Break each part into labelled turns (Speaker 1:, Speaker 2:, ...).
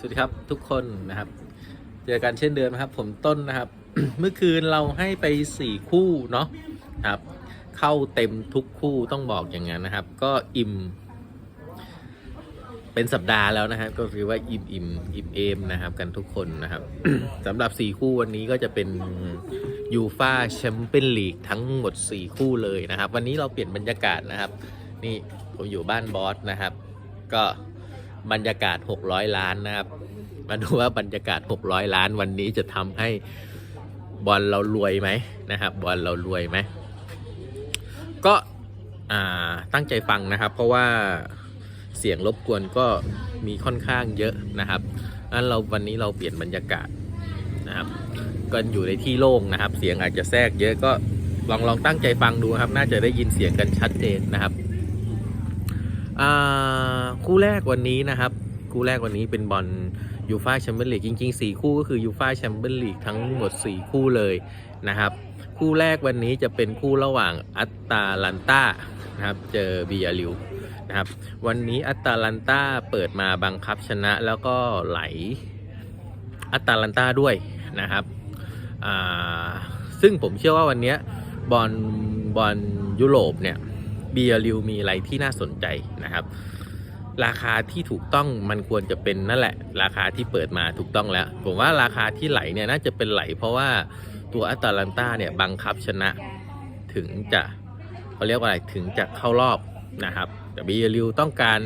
Speaker 1: สวัสดีครับทุกคนนะครับ เจอกันเช่นเดิมนะครับ ผมต้นนะครับ เมื่อคืนเราให้ไปสี่คู่เนาะครับ เข้าเต็มทุกคู่ต้องบอกอย่างนั้นนะครับ ก็อิ่ม เป็นสัปดาห์แล้วนะครับก็คือว่าอิ่มอิ่มอิ่มเอมนะครับ กันทุกคนนะครับสำหรับสี่คู่วันนี้ก็จะเป็นยูฟาแชมเปี้ยนลีกทั้งหมด4คู่เลยนะครับ วันนี้เราเปลี่ยนบรรยากาศนะครับ นี่ผมอยู่บ้านบอสนะครับ ก็ บรรยากาศ 600 ล้านนะครับ มาดูว่าบรรยากาศ 600 ล้านวันนี้จะทำให้บอลเรารวยไหมนะครับ บอลเรารวยไหมก็ตั้งใจฟังนะครับ เพราะว่าเสียงรบกวนก็มีค่อนข้างเยอะนะครับนั้นเราวันนี้เราเปลี่ยนบรรยากาศนะครับก็อยู่ในที่โล่งนะครับ เสียงอาจจะแทรกเยอะก็ลองลองตั้งใจฟังดูครับ น่าจะได้ยินเสียงกันชัดเจนนะครับ คู่แรกวันนี้นะครับ คู่แรกวันนี้เป็นบอลยูฟาแชมเปี้ยนลีกจริงๆ 4 คู่ก็คือยูฟาแชมเปี้ยนลีกทั้งหมด 4 คู่เลยนะครับ คู่แรกวันนี้จะเป็นคู่ระหว่างอัตตาลันตานะครับเจอบีอาริวนะครับวันนี้อัตตาลันตาเปิดมาบังคับชนะแล้วก็ไหลอัตตาลันตาด้วยนะครับซึ่งผมเชื่อว่าวันนี้บอลบอลยุโรปเนี่ย เบียริวมีอะไรที่น่าสนใจนะครับ ราคาที่ถูกต้องมันควรจะเป็นนั่นแหละ ราคาที่เปิดมาถูกต้องแล้ว ผมว่าราคาที่ไหลเนี่ยน่าจะเป็นไหล เพราะว่าตัวอัตแลนตาเนี่ยบังคับชนะถึงจะเขาเรียกว่าอะไรถึงจะเข้ารอบนะครับแต่เบียริวต้องการ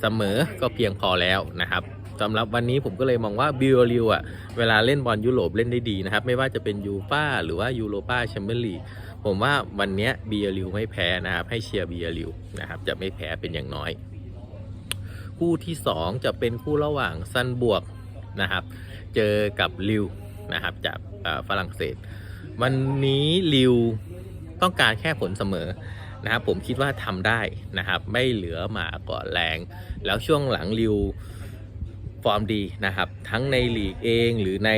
Speaker 1: เสมอก็เพียงพอแล้วนะครับสำหรับวันนี้ผมก็เลยมองว่าบิลลิวอะเวลาเล่นบอลยุโรปเล่นได้ดีนะครับ ไม่ว่าจะเป็นยูฟาหรือว่ายูโรปาแชมเปี้ยนลีก ผมว่าวันนี้ยบิลลิวไม่แพ้นะครับ ให้เชียร์บิลลิวนะครับ จะไม่แพ้เป็นอย่างน้อย คู่ที่ 2 จะเป็นคู่ระหว่างซันบวกนะครับ เจอกับลิวนะครับจากฝรั่งเศส วันนี้ลิวต้องการแค่ผลเสมอนะครับผมคิดว่าทำได้นะครับ ไม่เหลือหมาก่อนแรง แล้วช่วงหลังลิวฟอร์มดีนะครับ ทั้งในลีกเองหรือใน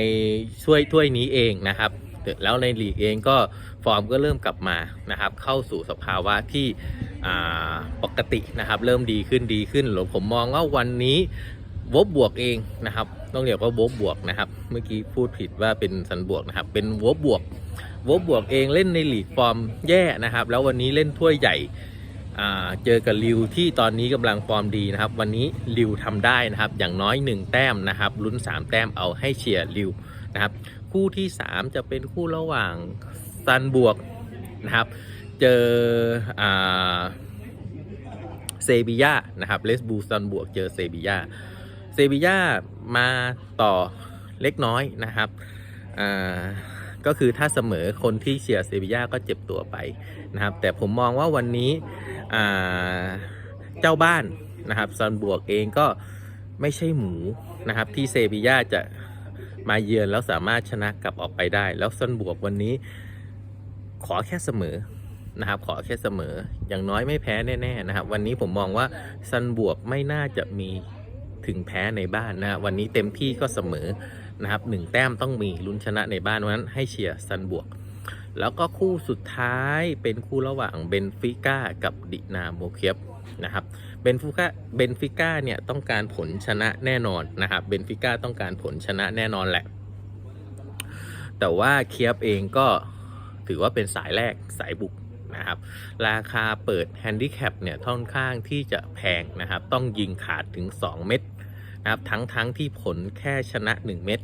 Speaker 1: ช่วยถ้วยนี้เองนะครับ แล้วในลีกเองก็ฟอร์มก็เริ่มกลับมานะครับ เข้าสู่สภาวะที่ปกตินะครับ เริ่มดีขึ้นดีขึ้นหรือผมมองว่าวันนี้วบบวกเองนะครับ ต้องเรียกว่าวบบวกนะครับ เมื่อกี้พูดผิดว่าเป็นสันบวกนะครับ เป็นวบบวกวบบวกเองเล่นในลีกฟอร์มแย่นะครับ แล้ววันนี้เล่นถ้วยใหญ่เจอกับริวที่ตอนนี้กำลังฟอร์มดีนะครับ วันนี้ริวทำได้นะครับ อย่างน้อย 1 แต้มนะครับลุ้น 3 แต้มเอาให้เชียร์ริว นะครับ คู่ที่ 3 จะเป็นคู่ระหว่างซันบวกนะครับ เจอเซบียานะครับเลสบูซันบวกเจอเซบียาเซบียามาต่อเล็กน้อยนะครับก็คือถ้าเสมอคนที่เชียร์เซบียาก็เจ็บตัวไปนะครับ แต่ผมมองว่าวันนี้เจ้าบ้านนะครับซันบวกเองก็ไม่ใช่หมูนะครับที่เซบียาจะ มาเยือนแล้วสามารถชนะกลับออกไปได้ แล้วซันบวกวันนี้ ขอแค่เสมอนะครับ ขอแค่เสมอ อย่างน้อยไม่แพ้แน่ๆนะครับ วันนี้ผมมองว่าซันบวกไม่น่าจะมีถึงแพ้ในบ้านนะวันนี้เต็มที่ก็เสมอนะครับหนึ่งแต้มต้องมีลุ้นชนะในบ้านวันนั้นให้เชียร์ซันบวก แล้วก็คู่สุดท้ายเป็นคู่ระหว่างเบนฟิก้ากับดินาโมเคียบนะครับเบนฟิก้าเบนฟิก้าเนี่ยต้องการผลชนะแน่นอนนะครับเบนฟิก้าต้องการผลชนะแน่นอนแหละ แต่ว่าเคียบเองก็ถือว่าเป็นสายแรกสายบุกนะครับราคาเปิดแฮนดิแคปเนี่ยค่อนข้างที่จะแพงนะครับ ต้องยิงขาดถึง 2 เม็ดนะครับทั้งทั้งที่ผลแค่ชนะ 1 เม็ด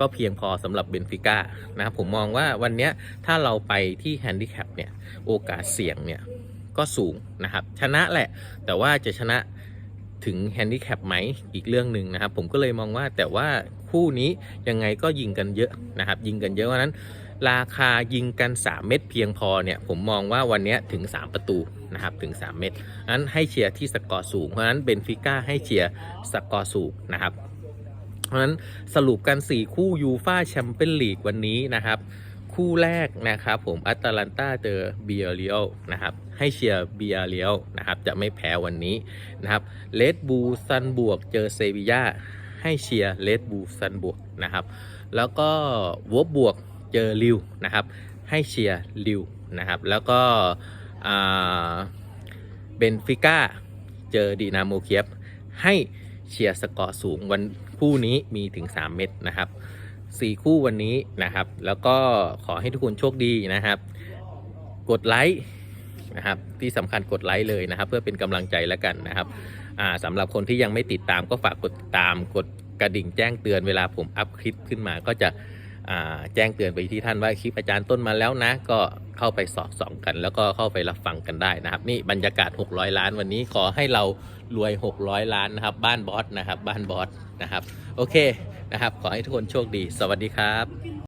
Speaker 1: ก็เพียงพอสำหรับเบนฟิก้านะครับผมมองว่าวันนี้ถ้าเราไปที่แฮนดิแคปเนี่ยโอกาสเสี่ยงเนี่ยก็สูงนะครับ ชนะแหละ แต่ว่าจะชนะถึงแฮนดิแคปไหมอีกเรื่องหนึ่งนะครับ ผมก็เลยมองว่าแต่ว่าคู่นี้ยังไงก็ยิงกันเยอะนะครับ ยิงกันเยอะเพราะนั้น ราคายิงกัน 3 เม็ดเพียงพอเนี่ย ผมมองว่าวันนี้ถึง 3 ประตูนะครับถึง 3 เม็ดนั้นให้เชียร์ที่สกอร์สูงเพราะฉะนั้นเบนฟิก้าให้เชียร์สกอร์สูงนะครับ เพราะฉะนั้นสรุปกัน 4 คู่ยูฟาแชมเปี้ยนลีกวันนี้นะครับ คู่แรกนะครับผมอัตแลนตาเจอเบียร์เรียลนะครับให้เชียร์เบียร์เรียลนะครับจะไม่แพ้วันนี้นะครับเลดบูซันบวกเจอเซบียาให้เชียร์เลดบูซันบวกนะครับแล้วก็วบบวกเจอลิวนะครับให้เชียร์ลิวนะครับแล้วก็เบนฟิก้าเจอดีนาโมเคียบให้เชียร์สกอร์สูงวัน คู่นี้มีถึง 3 เม็ดนะครับ 4 คู่วันนี้นะครับ แล้วก็ขอให้ทุกคนโชคดีนะครับ กดไลค์นะครับที่สำคัญกดไลค์เลยนะครับ เพื่อเป็นกำลังใจแล้วกันนะครับอ่าสำหรับคนที่ยังไม่ติดตามก็ฝากกดติดตามกดกระดิ่งแจ้งเตือนเวลาผมอัพคลิปขึ้นมาก็จะ แจ้งเตือนไปที่ท่านว่าคลิปอาจารย์ต้นมาแล้วนะ ก็เข้าไปสอดส่องกัน แล้วก็เข้าไปรับฟังกันได้นะครับ นี่บรรยากาศ 600 ล้านวันนี้ขอให้เรารวย 600 ล้านนะครับ บ้านบอสนะครับ บ้านบอสนะครับ โอเคนะครับ ขอให้ทุกคนโชคดี สวัสดีครับ